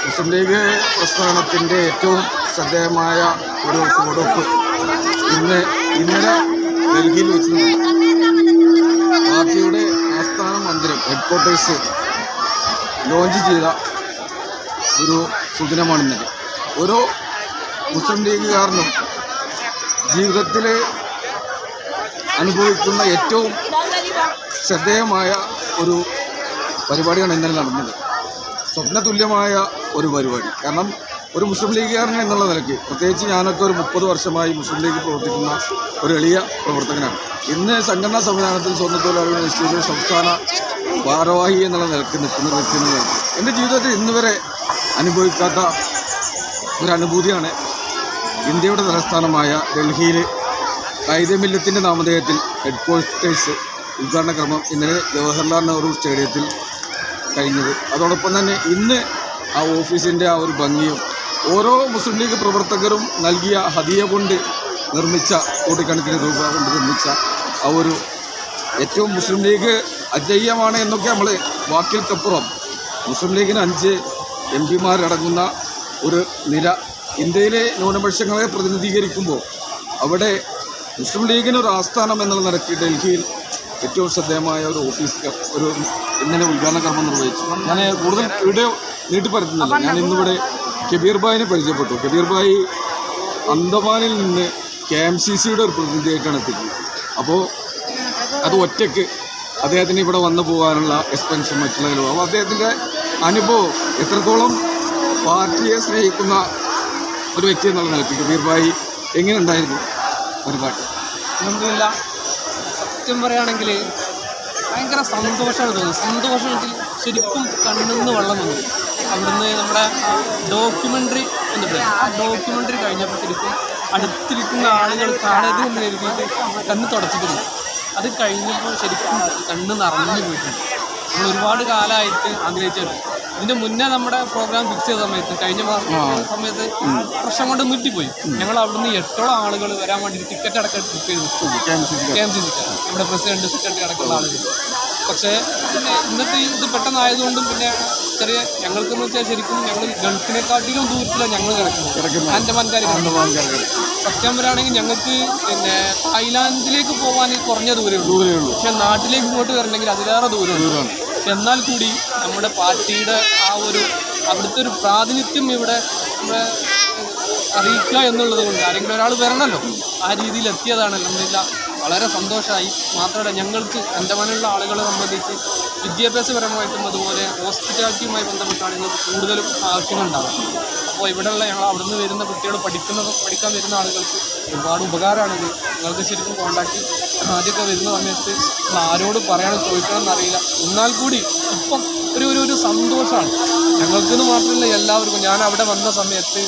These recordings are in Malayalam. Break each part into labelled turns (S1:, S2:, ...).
S1: മുസ്ലിം ലീഗ് പ്രസ്ഥാനത്തിന്റെ ഏറ്റവും ശ്രദ്ധേയമായ ഒരു ചുവടുവെപ്പ് ഇന്ന് ഇന്നലെ ഡൽഹിയിൽ വെച്ച് പാർട്ടിയുടെ ആസ്ഥാന മന്ദിരം ഹെഡ്ക്വാർട്ടേഴ്സ് ലോഞ്ച് ചെയ്ത ഒരു സുദിനമാണ് ഇന്നലെ ഓരോ മുസ്ലിം ലീഗുകാരനും ജീവിതത്തിൽ അനുഭവിക്കുന്ന ഏറ്റവും ശ്രദ്ധേയമായ ഒരു പരിപാടിയാണ് ഇന്നലെ നടന്നത്. സ്വപ്നതുല്യമായ ഒരു പരിപാടി. കാരണം ഒരു മുസ്ലിം ലീഗുകാരൻ എന്നുള്ള നിലയ്ക്ക് പ്രത്യേകിച്ച് ഞാനൊക്കെ ഒരു മുപ്പത് വർഷമായി മുസ്ലിം ലീഗ് പ്രവർത്തിക്കുന്ന ഒരു എളിയ പ്രവർത്തകനാണ്. ഇന്ന് സംഘടനാ സംവിധാനത്തിൽ സ്വന്തം തൊഴിലാളികൾ ഇൻസ്റ്റിറ്റ്യൂട്ട് സംസ്ഥാന ഭാരവാഹി എന്നുള്ള നിലയ്ക്ക് നിൽക്കുന്ന വ്യക്തി എന്നുള്ള എന്റെ ജീവിതത്തിൽ ഇന്ന് വരെ അനുഭവിക്കാത്ത ഒരനുഭൂതിയാണ് ഇന്ത്യയുടെ തലസ്ഥാനമായ ഡൽഹിയിൽ കായികമില്ലത്തിന്റെ നാമധേയത്തിൽ ഹെഡ്ക്വാർട്ടേഴ്സ് ഉദ്ഘാടന ക്രമം ഇന്നലെ ജവഹർലാൽ നെഹ്റു സ്റ്റേഡിയത്തിൽ കഴിഞ്ഞത്. അതോടൊപ്പം തന്നെ ഇന്ന് ആ ഓഫീസിന്റെ ആ ഒരു ഭംഗിയും ഓരോ മുസ്ലിം ലീഗ് പ്രവർത്തകരും നൽകിയ ഹദിയ കൊണ്ട് നിർമ്മിച്ച കോടിക്കണക്കിന് രൂപ കൊണ്ട് നിർമ്മിച്ച ആ ഒരു ഏറ്റവും മുസ്ലിം ലീഗ് അജയ്യമാണ് എന്നൊക്കെ നമ്മൾ വാക്കിൽക്കപ്പുറം മുസ്ലിം ലീഗിന് അഞ്ച് എം പിമാരടങ്ങുന്ന ഒരു നില ഇന്ത്യയിലെ ന്യൂനപക്ഷങ്ങളെ പ്രതിനിധീകരിക്കുമ്പോൾ അവിടെ മുസ്ലിം ലീഗിന് ഒരു ആസ്ഥാനം എന്നുള്ള നിലയ്ക്ക് ഡൽഹിയിൽ ഏറ്റവും ശ്രദ്ധേയമായ ഒരു ഓഫീസ് ഒരു ഇന്നലെ ഉദ്ഘാടന കർമ്മം നിർവഹിച്ചു. ഞാൻ കൂടുതൽ വീഡിയോ നീട്ടിപ്പരത്തുന്നില്ല ഞാൻ ഇന്നിവിടെ കബീർ ഭായിനെ പരിചയപ്പെട്ടു. കബീർ ഭായി അന്തമാനിൽ നിന്ന് കെ എം സി സിയുടെ ഒരു പ്രതിനിധിയായിട്ടാണ് എത്തിക്കുന്നത് അപ്പോൾ അത് ഒറ്റയ്ക്ക് അദ്ദേഹത്തിന് ഇവിടെ വന്നു പോകാനുള്ള എക്സ്പെൻസും മറ്റുള്ളതിലും അപ്പോൾ അദ്ദേഹത്തിന്റെ അനുഭവം എത്രത്തോളം പാർട്ടിയെ സ്നേഹിക്കുന്ന ഒരു വ്യക്തി എന്നുള്ള നിലയ്ക്ക് കബീർ ഭായി എങ്ങനെ ഉണ്ടായിരുന്നു? പരിപാടി
S2: അലഹമില്ല സത്യം പറയുകയാണെങ്കിൽ ഭയങ്കര സന്തോഷമാണ് തോന്നുന്നത്. സന്തോഷം വെച്ചാൽ ശരിക്കും കണ്ണുന്ന് വെള്ളം വന്നു. അവിടുന്ന് നമ്മുടെ ഡോക്യുമെന്ററി എന്നിട്ട് ആ ഡോക്യുമെന്ററി കഴിഞ്ഞപ്പോൾ ശരിക്കും അടുത്തിരിക്കുന്ന ആളുകൾ കാണരുത് എന്ന് കരുതിയിട്ട് കണ്ണ് തുടച്ചിട്ടില്ല. അത് കഴിഞ്ഞപ്പോൾ ശരിക്കും കണ്ണ് നിറഞ്ഞു പോയിട്ടുണ്ട്. നമ്മൾ ഒരുപാട് കാലമായിട്ട് ആഗ്രഹിച്ചിട്ടുണ്ട് ഇതിന്റെ മുന്നേ നമ്മുടെ പ്രോഗ്രാം ഫിക്സ് ചെയ്ത സമയത്ത് കഴിഞ്ഞ മാസം സമയത്ത് പ്രശ്നം കൊണ്ട് നീട്ടിപ്പോയി ഞങ്ങൾ അവിടുന്ന് എട്ടോളം ആളുകൾ വരാൻ വേണ്ടി ടിക്കറ്റ് അടക്കം ബുക്ക് ചെയ്തു
S1: കെ എം സി സി
S2: സിക്ക് നമ്മുടെ പ്രസിഡന്റ് സെക്രട്ടറി അടക്കമുള്ള ആളുകൾ പക്ഷേ പിന്നെ ഇന്നത്തെ ഇത് പെട്ടെന്നായതുകൊണ്ടും പിന്നെ ചെറിയ ഞങ്ങൾക്കെന്ന് വെച്ചാൽ ശരിക്കും ഞങ്ങൾ ഗൾഫിനെക്കാട്ടിലും ദൂരത്തിലാണ് ഞങ്ങൾ കിടക്കുന്നത്. ആൻഡമാൻകാർ സത്യം പറയുകയാണെങ്കിൽ ഞങ്ങൾക്ക് പിന്നെ തായ്ലാൻഡിലേക്ക് പോകാൻ കുറഞ്ഞ ദൂരമേ ഉള്ളൂ.
S1: ദൂരേ ഉള്ളൂ.
S2: പക്ഷെ നാട്ടിലേക്ക് ഇങ്ങോട്ട് വരണമെങ്കിൽ അതിലേറെ ദൂരം
S1: ദൂരമാണ്
S2: എന്നാൽ കൂടി നമ്മുടെ പാർട്ടിയുടെ ആ ഒരു അവിടുത്തെ ഒരു പ്രാതിനിധ്യം ഇവിടെ അറിയിക്കുക എന്നുള്ളത് കൊണ്ട് ആരെങ്കിലും ഒരാൾ വരണമല്ലോ ആ രീതിയിൽ എത്തിയതാണ്. അലഹമില്ല വളരെ സന്തോഷമായി. മാത്രമല്ല ഞങ്ങൾക്ക് എന്റെ മനുള്ള ആളുകളെ സംബന്ധിച്ച് വിദ്യാഭ്യാസപരമായിട്ടും അതുപോലെ ഹോസ്പിറ്റാലിറ്റിയുമായി ബന്ധപ്പെട്ടാണ് ഇന്ന് കൂടുതലും ആവശ്യങ്ങളുണ്ടാകും അപ്പോൾ ഇവിടെയുള്ള ഞങ്ങൾ അവിടുന്ന് വരുന്ന കുട്ടികൾ പഠിക്കുന്ന പഠിക്കാൻ വരുന്ന ആളുകൾക്ക് ഒരുപാട് ഉപകാരമാണിത് നിങ്ങൾക്ക് ശരിക്കും കോണ്ടാക്ട് ആദ്യമൊക്കെ വരുന്ന സമയത്ത് ആരോട് പറയാനും ചോദിക്കണം എന്നറിയില്ല. എന്നാൽ കൂടി ഇപ്പം ഒരു ഒരു ഒരു സന്തോഷമാണ്. ഞങ്ങൾക്കെന്ന് മാത്രമല്ല എല്ലാവർക്കും. ഞാൻ അവിടെ വന്ന സമയത്ത്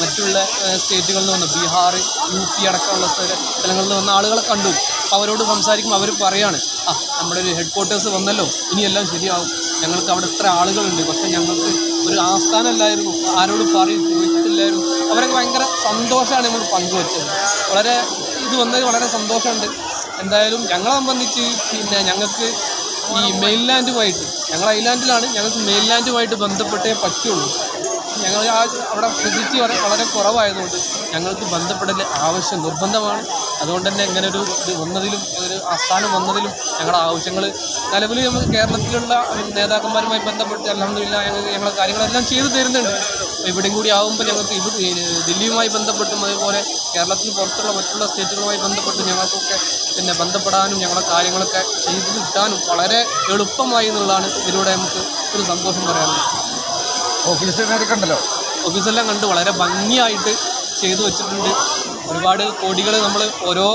S2: മറ്റുള്ള സ്റ്റേറ്റുകളിൽ നിന്ന് വന്ന ബീഹാർ യു പി അടക്കമുള്ള സ്ഥല- സ്ഥലങ്ങളിൽ നിന്ന് വന്ന ആളുകളെ കണ്ടു. അവരോട് സംസാരിക്കുമ്പോൾ അവർ പറയാണ് ആ നമ്മുടെ ഒരു ഹെഡ് ക്വാർട്ടേഴ്സ് വന്നല്ലോ. ഇനിയെല്ലാം ശരിയാവും. ഞങ്ങൾക്ക് അവിടെ ഇത്ര ആളുകളുണ്ട്. പക്ഷേ ഞങ്ങൾക്ക് ഒരു ആസ്ഥാനമല്ലായിരുന്നു ആരോട് പറയും ചോദിച്ചിട്ടില്ലായിരുന്നു അവരൊക്കെ ഭയങ്കര സന്തോഷമാണ് നമ്മൾ പങ്കുവച്ചത്. വളരെ ഇത് വന്നത് വളരെ സന്തോഷമുണ്ട്. എന്തായാലും ഞങ്ങളെ സംബന്ധിച്ച് പിന്നെ ഞങ്ങൾക്ക് ഈ മെയിൻലാൻഡുമായിട്ട് ഞങ്ങൾ ഐലാൻഡിലാണ് ഞങ്ങൾക്ക് മെയിൻലാൻഡുമായിട്ട് ബന്ധപ്പെട്ടേ പറ്റുള്ളൂ. ഞങ്ങൾ ആ അവിടെ ഫെസിലിറ്റി വളരെ വളരെ കുറവായതുകൊണ്ട് ഞങ്ങൾക്ക് ബന്ധപ്പെടൽ ആവശ്യം നിർബന്ധമാണ്. അതുകൊണ്ട് തന്നെ ഇങ്ങനെ ഒരു ഇത് വന്നതിലും ഒരു ആസ്ഥാനം വന്നതിലും ഞങ്ങളുടെ ആവശ്യങ്ങൾ നിലവിൽ നമുക്ക് കേരളത്തിലുള്ള നേതാക്കന്മാരുമായി ബന്ധപ്പെട്ട് അലഹമില്ല ഞങ്ങൾ ഞങ്ങളെ കാര്യങ്ങളെല്ലാം ചെയ്തു തരുന്നുണ്ട്. ഇവിടെയും കൂടി ആകുമ്പോൾ ഞങ്ങൾക്ക് ഇവിടെ ദില്ലിയുമായി ബന്ധപ്പെട്ടും അതേപോലെ കേരളത്തിന് പുറത്തുള്ള മറ്റുള്ള സ്റ്റേറ്റുകളുമായി ബന്ധപ്പെട്ട് ഞങ്ങൾക്കൊക്കെ പിന്നെ ബന്ധപ്പെടാനും ഞങ്ങളുടെ കാര്യങ്ങളൊക്കെ ചെയ്തു കിട്ടാനും വളരെ എളുപ്പമായി എന്നുള്ളതാണ് ഇതിലൂടെ നമുക്ക് ഒരു സന്തോഷം പറയാനുള്ളത്.
S1: ഓഫീസിലെ കണ്ടല്ലോ
S2: ഓഫീസെല്ലാം കണ്ട് വളരെ ഭംഗിയായിട്ട് ചെയ്തു വെച്ചിട്ടുണ്ട്. ഒരുപാട് കോടികൾ നമ്മൾ ഓരോ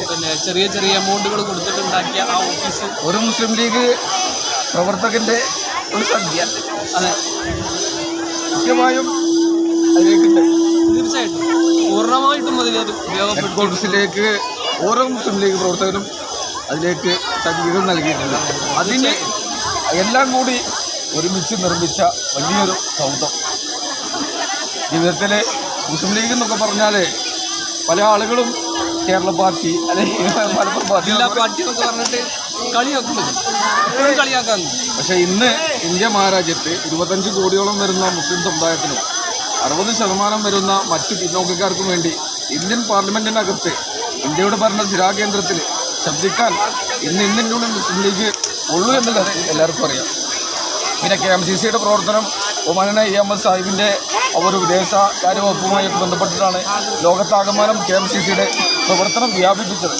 S2: പിന്നെ ചെറിയ ചെറിയ എമൗണ്ടുകൾ കൊടുത്തിട്ടുണ്ടാക്കിയ ആ ഓഫീസ്
S1: ഒരു മുസ്ലിം ലീഗ് പ്രവർത്തകന്റെ ഒരു സദ്യ
S2: അതെ.
S1: അതിലേക്കുണ്ട്
S2: തീർച്ചയായിട്ടും. പൂർണമായിട്ടും അതിൽ അത്
S1: ഹെഡ്ക്വാർട്ടേഴ്സിലേക്ക് ഓരോ മുസ്ലിം ലീഗ് പ്രവർത്തകരും അതിലേക്ക് സംഗീതം നൽകിയിട്ടുണ്ട്. അതിന് എല്ലാം കൂടി ഒരുമിച്ച് നിർമ്മിച്ച വലിയൊരു സൗധം. ജീവിതത്തിൽ മുസ്ലിം ലീഗ് എന്നൊക്കെ പറഞ്ഞാൽ പല ആളുകളും കേരള പാർട്ടി അല്ലെങ്കിൽ മലപ്പുറം പാർട്ടി
S2: ജില്ലാ പാർട്ടി എന്നൊക്കെ പറഞ്ഞിട്ട് കളിയാക്കുന്നത് എപ്പോഴും കളിയാക്കാൻ
S1: പക്ഷേ ഇന്ന് ഇന്ത്യ മഹാരാജ്യത്ത് ഇരുപത്തഞ്ച് കോടിയോളം വരുന്ന മുസ്ലിം സമുദായത്തിനും അറുപത് ശതമാനം വരുന്ന മറ്റു പിന്നോക്കക്കാർക്കും വേണ്ടി ഇന്ത്യൻ പാർലമെന്റിനകത്ത് ഇന്ത്യയുടെ ഭരണ സ്ഥിരാകേന്ദ്രത്തിൽ ശബ്ദിക്കാൻ ഇന്ന് ഇന്ത്യൻ മുസ്ലിം ലീഗ് ഉള്ളൂ എന്നുള്ളത് എല്ലാവർക്കും അറിയാം. പിന്നെ കെ എം സി സിയുടെ പ്രവർത്തനം ഒമാന ഇ എം എസ് സാഹിബിന്റെ ഒരു വിദേശകാര്യ വകുപ്പുമായൊക്കെ ബന്ധപ്പെട്ടിട്ടാണ് ലോകത്താകമാനം കെ എം സി സിയുടെ പ്രവർത്തനം വ്യാപിപ്പിച്ചത്.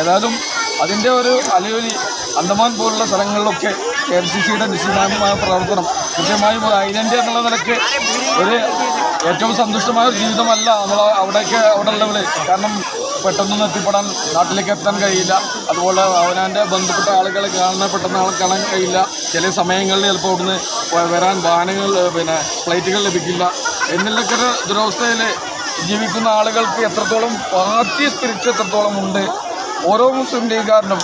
S1: ഏതായാലും അതിന്റെ ഒരു അലയൊലി അന്തമാൻ പോലുള്ള സ്ഥലങ്ങളിലൊക്കെ കെ എം സി സിയുടെ നിശ്ചിതമായ പ്രവർത്തനം കൃത്യമായും ഒരു ഐലൻഡ് എന്നുള്ള നിലയ്ക്ക് ഒരു ഏറ്റവും സന്തുഷ്ടമായ ഒരു ജീവിതമല്ല നമ്മൾ അവിടേക്ക് അവിടെ ഉള്ളവർ കാരണം പെട്ടെന്നൊന്നും എത്തിപ്പെടാൻ നാട്ടിലേക്ക് എത്താൻ കഴിയില്ല. അതുപോലെ അവനാന്റെ ബന്ധപ്പെട്ട ആളുകളെ കാണാൻ പെട്ടെന്ന് ആളെ കാണാൻ കഴിയില്ല. ചില സമയങ്ങളിൽ ചിലപ്പോൾ അവിടുന്ന് വരാൻ വാഹനങ്ങൾ പിന്നെ ഫ്ലൈറ്റുകൾ ലഭിക്കില്ല. എന്നുള്ളൊക്കെ ഒരു ദുരവസ്ഥയിൽ ജീവിക്കുന്ന ആളുകൾക്ക് എത്രത്തോളം പാർട്ടി സ്പിരിറ്റ് എത്രത്തോളം ഉണ്ട് ഓരോ മുസ്ലിം ലീഗുകാരനും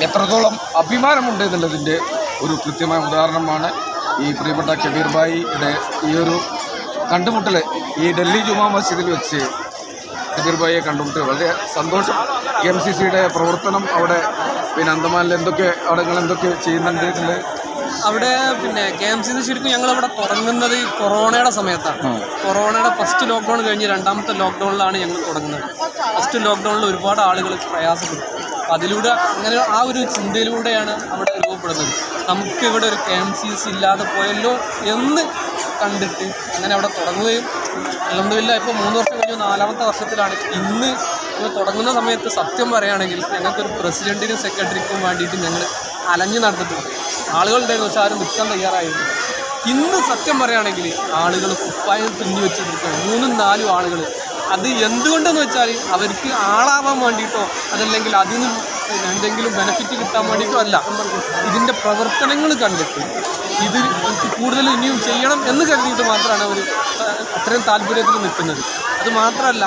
S1: എത്രത്തോളം അഭിമാനമുണ്ട് എന്നുള്ളതിന്റെ ഒരു കൃത്യമായ ഉദാഹരണമാണ് ഈ പ്രിയപ്പെട്ട കബീർ ഭായിയുടെ ഈ ഒരു കണ്ടുമുട്ടൽ ഈ ഡൽഹി ജുമാ മസ്ജിദിൽ വെച്ച് കബീർ ഭായിയെ കണ്ടുമുട്ടൽ വളരെ സന്തോഷം. എം സി സിയുടെ പ്രവർത്തനം അവിടെ പിന്നെ അന്തമാനിൽ എന്തൊക്കെ അവിടെ നിങ്ങൾ എന്തൊക്കെ ചെയ്യുന്നുണ്ട് എന്നുള്ളത്
S2: അവിടെ പിന്നെ കെ എം സി ശരിക്കും ഞങ്ങൾ അവിടെ തുടങ്ങുന്നത് ഈ കൊറോണയുടെ സമയത്താണ്. കൊറോണയുടെ ഫസ്റ്റ് ലോക്ക്ഡൗൺ കഴിഞ്ഞ് രണ്ടാമത്തെ ലോക്ക്ഡൗണിലാണ് ഞങ്ങൾ തുടങ്ങുന്നത്. ഫസ്റ്റ് ലോക്ക്ഡൗണിൽ ഒരുപാട് ആളുകൾ പ്രയാസപ്പെട്ടു. അതിലൂടെ അങ്ങനെ ആ ഒരു ചിന്തയിലൂടെയാണ് അവിടെ രൂപപ്പെടുന്നത്. നമുക്ക് ഇവിടെ ഒരു കെ എം സി സി ഇല്ലാതെ പോയല്ലോ എന്ന് കണ്ടിട്ട് അങ്ങനെ അവിടെ തുടങ്ങുകയും അല്ലെന്നില്ല ഇപ്പോൾ മൂന്ന് വർഷം കഴിഞ്ഞു നാലാമത്തെ വർഷത്തിലാണ് ഇന്ന് ഇത് തുടങ്ങുന്ന സമയത്ത് സത്യം പറയുകയാണെങ്കിൽ ഞങ്ങൾക്കൊരു പ്രസിഡന്റിനും സെക്രട്ടറിക്കും വേണ്ടിയിട്ട് ഞങ്ങൾ അലഞ്ഞു നടന്നിട്ടുണ്ട്. ആളുകളുണ്ടായിരുന്നു പക്ഷെ ആരും നിൽക്കാൻ തയ്യാറായിരുന്നു ഇന്ന് സത്യം പറയുകയാണെങ്കിൽ ആളുകൾ കുപ്പായം തുന്നി വെച്ചിരിക്കുകയാണ്. മൂന്നും നാലും ആളുകൾ. അത് എന്തുകൊണ്ടെന്ന് വെച്ചാൽ അവർക്ക് ആളാവാൻ വേണ്ടിയിട്ടോ അതല്ലെങ്കിൽ അതിൽ നിന്ന് എന്തെങ്കിലും ബെനിഫിറ്റ് കിട്ടാൻ വേണ്ടിയിട്ടോ അല്ല. ഇതിന്റെ പ്രവർത്തനങ്ങൾ കണ്ടിട്ട് ഇത് എനിക്ക് കൂടുതൽ ഇനിയും ചെയ്യണം എന്ന് കരുതിയിട്ട് മാത്രമാണ് അവർ അത്രയും താല്പര്യത്തിൽ നിൽക്കുന്നത്. അത് മാത്രമല്ല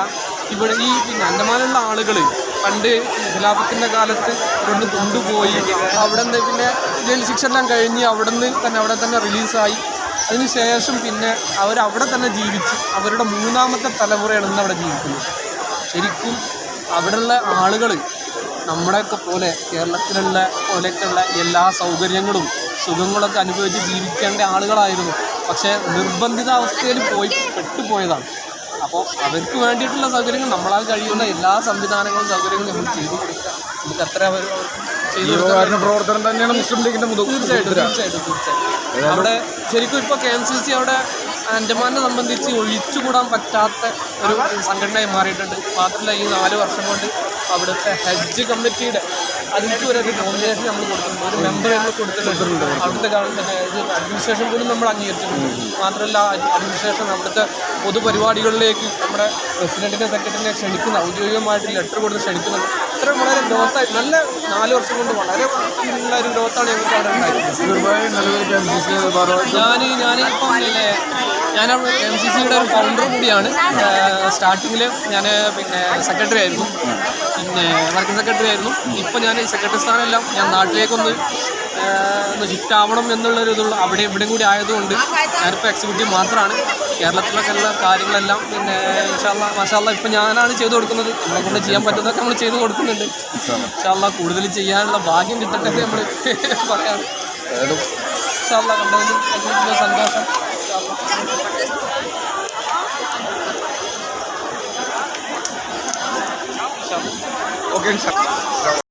S2: ഇവിടെ ഈ പിന്നെ അന്തമാനുള്ള ആളുകൾ പണ്ട് ഖിലാഫത്തിന്റെ കാലത്ത് കൊണ്ട് കൊണ്ടുപോയി. അവിടെ നിന്ന് പിന്നെ ജയിൽ ശിക്ഷ എല്ലാം കഴിഞ്ഞ് അവിടെ നിന്ന് തന്നെ അവിടെ തന്നെ റിലീസായി അതിനുശേഷം പിന്നെ അവരവിടെ തന്നെ ജീവിച്ച് അവരുടെ മൂന്നാമത്തെ തലമുറയാണ് ഇന്ന് അവിടെ ജീവിക്കുന്നത്. ശരിക്കും അവിടെയുള്ള ആളുകൾ നമ്മുടെയൊക്കെ പോലെ കേരളത്തിലുള്ള പോലെയൊക്കെയുള്ള എല്ലാ സൗകര്യങ്ങളും സുഖങ്ങളൊക്കെ അനുഭവിച്ച് ജീവിക്കേണ്ട ആളുകളായിരുന്നു. പക്ഷേ നിർബന്ധിതാവസ്ഥയിൽ പോയി പെട്ടുപോയതാണ്. അപ്പോൾ അവർക്ക് വേണ്ടിയിട്ടുള്ള സൗകര്യങ്ങൾ നമ്മളാൽ കഴിയുന്ന എല്ലാ സംവിധാനങ്ങളും സൗകര്യങ്ങളും നമ്മൾ ചെയ്തു കൊടുക്കുക. നമുക്ക് അത്ര അവർ
S1: പ്രവർത്തനം തന്നെയാണ് മുസ്ലിം ലീഗിന്റെ മുതൽ
S2: തീർച്ചയായിട്ടും തീർച്ചയായിട്ടും തീർച്ചയായിട്ടും. അവിടെ ശരിക്കും ഇപ്പോൾ കെ എം സി സി അവിടെ ആൻഡമാനെ സംബന്ധിച്ച് ഒഴിച്ചുകൂടാൻ പറ്റാത്ത ഒരു സംഘടനയായി മാറിയിട്ടുണ്ട്. മാത്രമല്ല ഈ നാല് വർഷം കൊണ്ട് അവിടുത്തെ ഹജ്ജ് കമ്മിറ്റിയുടെ അതിലേക്ക് ഒരു നോമിനേഷൻ നമ്മൾ കൊടുത്തിട്ടുണ്ട്. ഒരു മെമ്പർ നമ്മൾ കൊടുത്തിട്ടുണ്ട്. അവിടുത്തെ ഗവൺമെന്റ് ഇത് അഡ്മിനിസ്ട്രേഷൻ പോലും നമ്മൾ അംഗീകരിച്ചിട്ടുണ്ട്. മാത്രമല്ല അഡ്മിനിസ്ട്രേഷൻ അവിടുത്തെ പൊതുപരിപാടികളിലേക്ക് നമ്മുടെ പ്രസിഡന്റിനെ സെക്രട്ടറിനെ ക്ഷണിക്കുന്ന ഔദ്യോഗികമായിട്ട് ലെറ്റർ കൊടുത്ത് ക്ഷണിക്കുന്നുണ്ട് അത്ര വളരെ ഗ്രോത്തായി നല്ല നാല് വർഷം കൊണ്ട് വളരെ ഉള്ള ഒരു ഗ്രോത്താണ് ഞങ്ങൾക്ക് അവിടെ ഉണ്ടായിരുന്നത്. ഞാൻ ഞാനിപ്പം ഞാൻ എം സി സിയുടെ ഒരു ഫൗണ്ടർ കൂടിയാണ്. സ്റ്റാർട്ടിങ്ങിൽ ഞാൻ പിന്നെ സെക്രട്ടറി ആയിരുന്നു. പിന്നെ വർക്കിംഗ് സെക്രട്ടറി ആയിരുന്നു. ഇപ്പം ഞാൻ സെക്രട്ടറി സ്ഥാനമെല്ലാം ഞാൻ നാട്ടിലേക്കൊന്ന് ഒന്ന് ഷിഫ്റ്റ് ആവണം എന്നുള്ളൊരു ഇതുള്ള അവിടെ ഇവിടെയും കൂടി ആയതുകൊണ്ട് ഞാനിപ്പോൾ എക്സിക്യൂട്ടീവ് മാത്രമാണ് കേരളത്തിലൊക്കെ ഉള്ള കാര്യങ്ങളെല്ലാം പിന്നെ ഇൻഷാല്ല മാഷാല്ല ഇപ്പം ഞാനാണ് ചെയ്തു കൊടുക്കുന്നത്. നമ്മളെ കൊണ്ട് ചെയ്യാൻ പറ്റുന്നതൊക്കെ നമ്മൾ ചെയ്തു കൊടുക്കുന്നുണ്ട്. ഇൻഷാല്ല കൂടുതൽ ചെയ്യാനുള്ള ഭാഗ്യം കിട്ടട്ടെ നമ്മൾ പറയാറ്.
S1: ഏതായാലും
S2: ഇൻഷാല്ല കണ്ടതിൽ വലിയ സന്തോഷം ഇൻഷാല്ലാ.
S1: ഓക്കെ